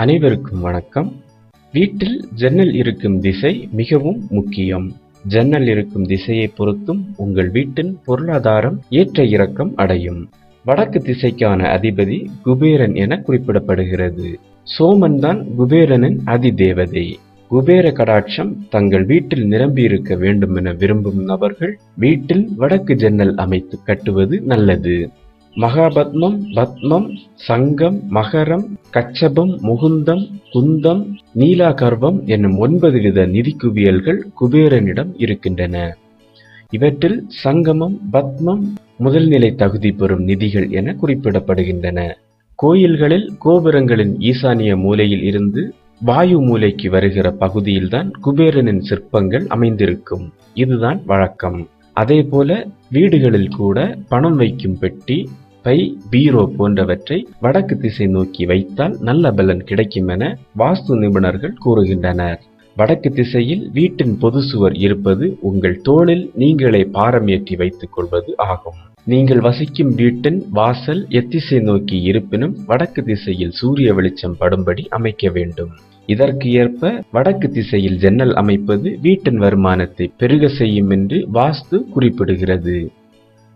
அனைவருக்கும் வணக்கம். வீட்டில் ஜன்னல் இருக்கும் திசை மிகவும் முக்கியம். ஜன்னல் இருக்கும் திசையை பொறுத்தும் உங்கள் வீட்டின் பொருளாதாரம் ஏற்ற இறக்கம் அடையும். வடக்கு திசைக்கான அதிபதி குபேரன் என குறிப்பிடப்படுகிறது. சோமன் தான் குபேரனின் அதிதேவதை. குபேர கடாட்சம் தங்கள் வீட்டில் நிரம்பியிருக்க வேண்டும் என விரும்பும் நபர்கள் வீட்டில் வடக்கு ஜன்னல் அமைத்து கட்டுவது நல்லது. மகாபத்மம் பத்மம் சங்கம் மகரம் கச்சபம் முகுந்தம் குந்தம் நீலாகர்வம் என்னும் ஒன்பது வித நிதி குவியல்கள் குபேரனிடம் இருக்கின்றன. இவற்றில் சங்கமம் பத்மம் முதல்நிலை தகுதி பெறும் நிதிகள் என குறிப்பிடப்படுகின்றன. கோயில்களில் கோபுரங்களின் ஈசானிய மூலையில் இருந்து வாயு மூலைக்கு வருகிற பகுதியில்தான் குபேரனின் சிற்பங்கள் அமைந்திருக்கும். இதுதான் வழக்கம். அதேபோல வீடுகளில் கூட பணம் வைக்கும் பெட்டி பை பீரோ போன்றவற்றை வடக்கு திசை நோக்கி வைத்தால் நல்ல பலன் கிடைக்கும் என வாஸ்து நிபுணர்கள் கூறுகின்றனர். வடக்கு திசையில் வீட்டின் பொது சுவர் இருப்பது உங்கள் தோளில் நீங்களே பாரம் ஏற்றி வைத்துக் கொள்வது ஆகும். நீங்கள் வசிக்கும் வீட்டின் வாசல் எத்திசை நோக்கி இருப்பினும் வடக்கு திசையில் சூரிய வெளிச்சம் படும்படி அமைக்க வேண்டும். இதற்கு ஏற்ப வடக்கு திசையில் ஜன்னல் அமைப்பது வீட்டின் வருமானத்தை பெருக செய்யும் என்று வாஸ்து குறிப்பிடுகிறது.